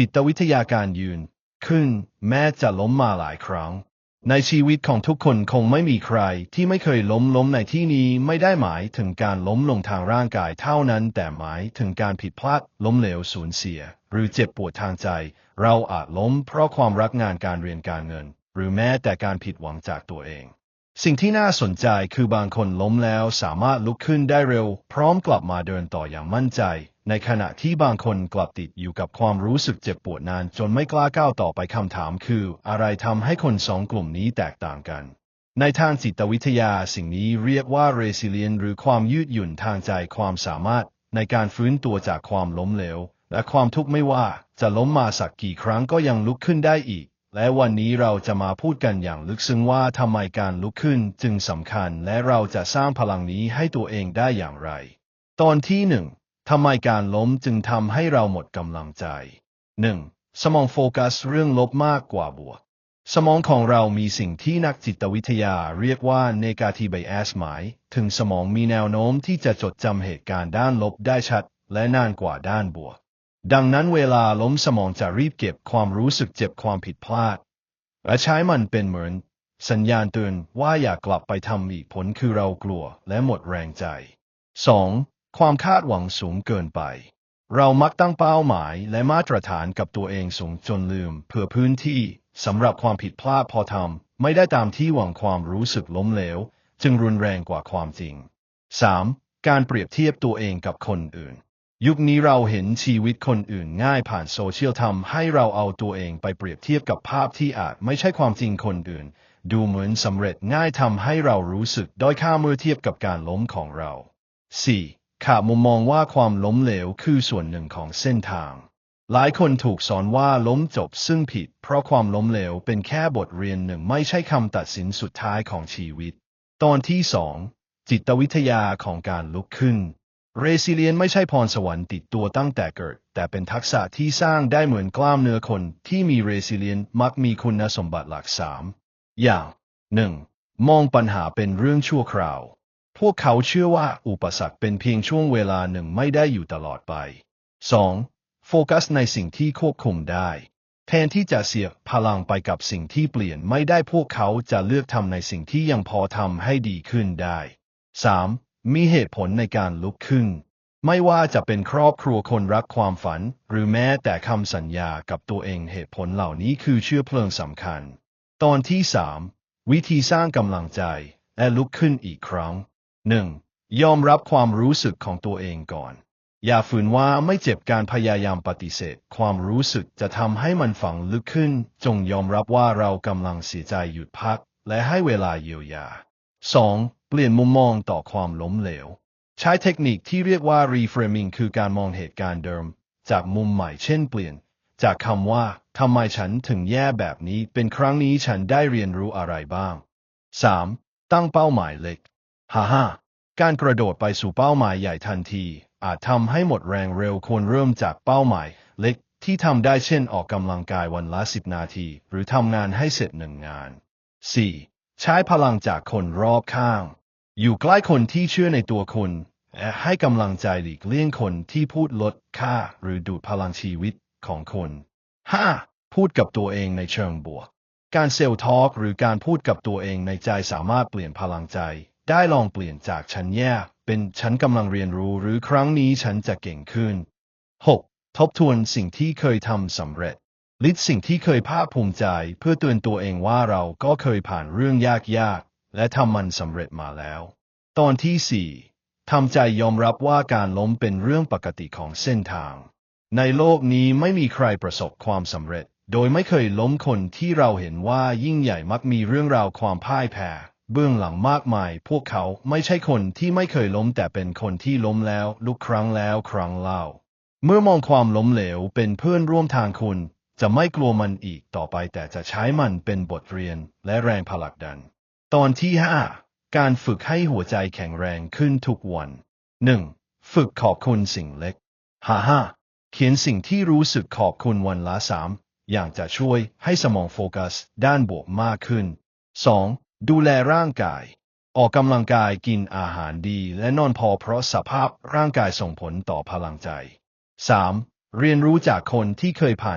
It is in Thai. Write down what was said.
จิตวิทยาการยืน ขึ้น แม้จะล้มมาหลายครั้ง ในชีวิตของทุกคนคงไม่มีใครที่ไม่เคยล้มล้มในที่นี้ไม่ได้หมายถึงการล้มลงทางร่างกายเท่านั้น แต่หมายถึงการผิดพลาดล้มเหลวสูญเสีย หรือเจ็บปวดทางใจ เราอาจล้มเพราะความรักงานการเรียนการเงิน หรือแม้แต่การผิดหวังจากตัวเองสิ่งที่น่าสนใจคือบางคนล้มแล้วสามารถลุกขึ้นได้เร็ว พร้อมกลับมาเดินต่ออย่างมั่นใจ ในขณะที่บางคนกลับติดอยู่กับความรู้สึกเจ็บปวดนาน จนไม่กล้าก้าวต่อไปคำถามคือ อะไรทำให้คนสองกลุ่มนี้แตกต่างกัน ในทางจิตวิทยาสิ่งนี้เรียกว่า resilient หรือความยืดหยุ่นทางใจความสามารถ ในการฟื้นตัวจากความล้มเหลว และความทุกข์ไม่ว่า จะล้มมาสักกี่ครั้งก็ยังลุกขึ้นได้อีก และวันนี้เราจะมาพูดกันอย่างลึกซึ้งว่าทำไมการลุกขึ้นจึงสำคัญ และเราจะสร้างพลังนี้ให้ตัวเองได้อย่างไร ตอนที่หนึ่ง ทำไมการล้มจึงทำให้เราหมดกำลังใจ 1. สมองโฟกัสเรื่องลบมากกว่าบวก สมองของเรามีสิ่งที่นักจิตวิทยาเรียกว่า negative bias หมาย ถึงสมองมีแนวโน้มที่จะจดจำเหตุการณ์ด้านลบได้ชัด และนานกว่าด้านบวก ดังนั้นเวลาล้มสมองจะรีบเก็บความรู้สึกเจ็บความผิดพลาด และใช้มันเป็นเหมือน สัญญาณเตือนว่าอย่ากลับไปทำอีกผลคือเรากลัวและหมดแรงใจ 2. ความคาดหวังสูงเกินไป เรามักตั้งเป้าหมายและมาตรฐานกับตัวเองสูงจนลืมเพื่อพื้นที่สำหรับความผิดพลาดพอทำไม่ได้ตามที่หวังความรู้สึกล้มเหลว จึงรุนแรงกว่าความจริง 3. การเปรียบเทียบตัวเองกับคนอื่น ยุคนี้เราเห็นชีวิตคนอื่นง่ายผ่านโซเชียลทำให้เราเอาตัวเองไปเปรียบเทียบกับภาพที่อาจไม่ใช่ความจริงคนอื่น ดูเหมือนสำเร็จง่ายทำให้เรารู้สึกด้อยค่าเมื่อเทียบกับการล้มของเรา 4. ขามุมมองว่าความล้มเหลวคือส่วนหนึ่งของเส้นทาง หลายคนถูกสอนว่าล้มจบซึ่งผิด เพราะความล้มเหลวเป็นแค่บทเรียนหนึ่งไม่ใช่คำตัดสินสุดท้ายของชีวิต ตอนที่2จิตวิทยาของการลุกขึ้น เรซิเลียนไม่ใช่พรสวรรค์ติดตัวตั้งแต่เกิด แต่เป็นทักษะที่สร้างได้เหมือนกล้ามเนื้อคนที่มีเรซิเลียนมักมีคุณสมบัติหลักสามอย่าง 1. มองปัญหาเป็นเรื่องชั่วคราว พวกเขาเชื่อว่าอุปสรรคเป็นเพียงช่วงเวลาหนึ่งไม่ได้อยู่ตลอดไป 2. โฟกัสในสิ่งที่ควบคุมได้ แทนที่จะเสียพลังไปกับสิ่งที่เปลี่ยนไม่ได้พวกเขาจะเลือกทำในสิ่งที่ยังพอทำให้ดีขึ้นได้ 3. มีเหตุผลในการลุกขึ้น ไม่ว่าจะเป็นครอบครัวคนรักความฝัน หรือแม้แต่คำสัญญากับตัวเองเหตุผลเหล่านี้คือเชื้อเพลิงสำคัญ ตอนที่ 3 วิธีสร้างกำลังใจและลุกขึ้นอีกครั้ง 1. ยอมรับความรู้สึกของตัวเองก่อน อย่าฝืนว่าไม่เจ็บการพยายามปฏิเสธ ความรู้สึกจะทำให้มันฝังลึกขึ้น จงยอมรับว่าเรากำลังเสียใจหยุดพัก และให้เวลาเยียวยา 2. เปลี่ยนมุมมองต่อความล้มเหลว ใช้เทคนิคที่เรียกว่า reframing คือการมองเหตุการณ์เดิม จากมุมใหม่เช่นเปลี่ยน จากคำว่าทำไมฉันถึงแย่แบบนี้ เป็นครั้งนี้ฉันได้เรียนรู้อะไรบ้าง 3. ตั้งเป้าหมายเล็ก ฮ่าฮ่าการกระโดดไปสู่เป้าหมายใหญ่ทันที อาจทำให้หมดแรงเร็วควรเริ่มจากเป้าหมายเล็กที่ทำได้เช่นออกกำลังกายวันละ10นาที หรือทำงานให้เสร็จหนึ่งงาน 4. ใช้พลังจากคนรอบข้าง อยู่ใกล้คนที่เชื่อในตัวคุณและให้กำลังใจหลีกเลี่ยงคนที่พูดลดค่าหรือดูดพลังชีวิตของคุณ 5. พูดกับตัวเองในเชิงบวก การเซลล์ทอล์กหรือการพูดกับตัวเองในใจสามารถเปลี่ยนพลังใจ ได้ลองเปลี่ยนจากฉันแย่เป็นฉันกำลังเรียนรู้หรือครั้งนี้ฉันจะเก่งขึ้น 6. ทบทวนสิ่งที่เคยทำสำเร็จ ลิสต์สิ่งที่เคยภาคภูมิใจ เพื่อเตือนตัวเองว่าเราก็เคยผ่านเรื่องยากๆ และทำมันสำเร็จมาแล้ว ตอนที่ 4. ทำใจยอมรับว่าการล้มเป็นเรื่องปกติของเส้นทาง ในโลกนี้ไม่มีใครประสบความสำเร็จ โดยไม่เคยล้มคนที่เราเห็นว่ายิ่งใหญ่มักมีเรื่องราวความพ่ายแพ้ เบื้องหลังมากมาย พวกเขาไม่ใช่คนที่ไม่เคยล้ม แต่เป็นคนที่ล้มแล้ว ลุกครั้งแล้วครั้งเล่า เมื่อมองความล้มเหลวเป็นเพื่อนร่วมทางคุณ จะไม่กลัวมันอีกต่อไป แต่จะใช้มันเป็นบทเรียนและแรงผลักดัน ตอนที่ 5 การฝึกให้หัวใจแข็งแรงขึ้นทุกวัน 1. ฝึกขอบคุณสิ่งเล็กฮ่าฮ่าเขียนสิ่งที่รู้สึกขอบคุณวันละสามอย่างจะช่วยให้สมองโฟกัสด้านบวกมากขึ้น 2. ดูแลร่างกาย ออกกำลังกายกินอาหารดีและนอนพอเพราะสภาพร่างกายส่งผลต่อพลังใจ 3. เรียนรู้จากคนที่เคยผ่าน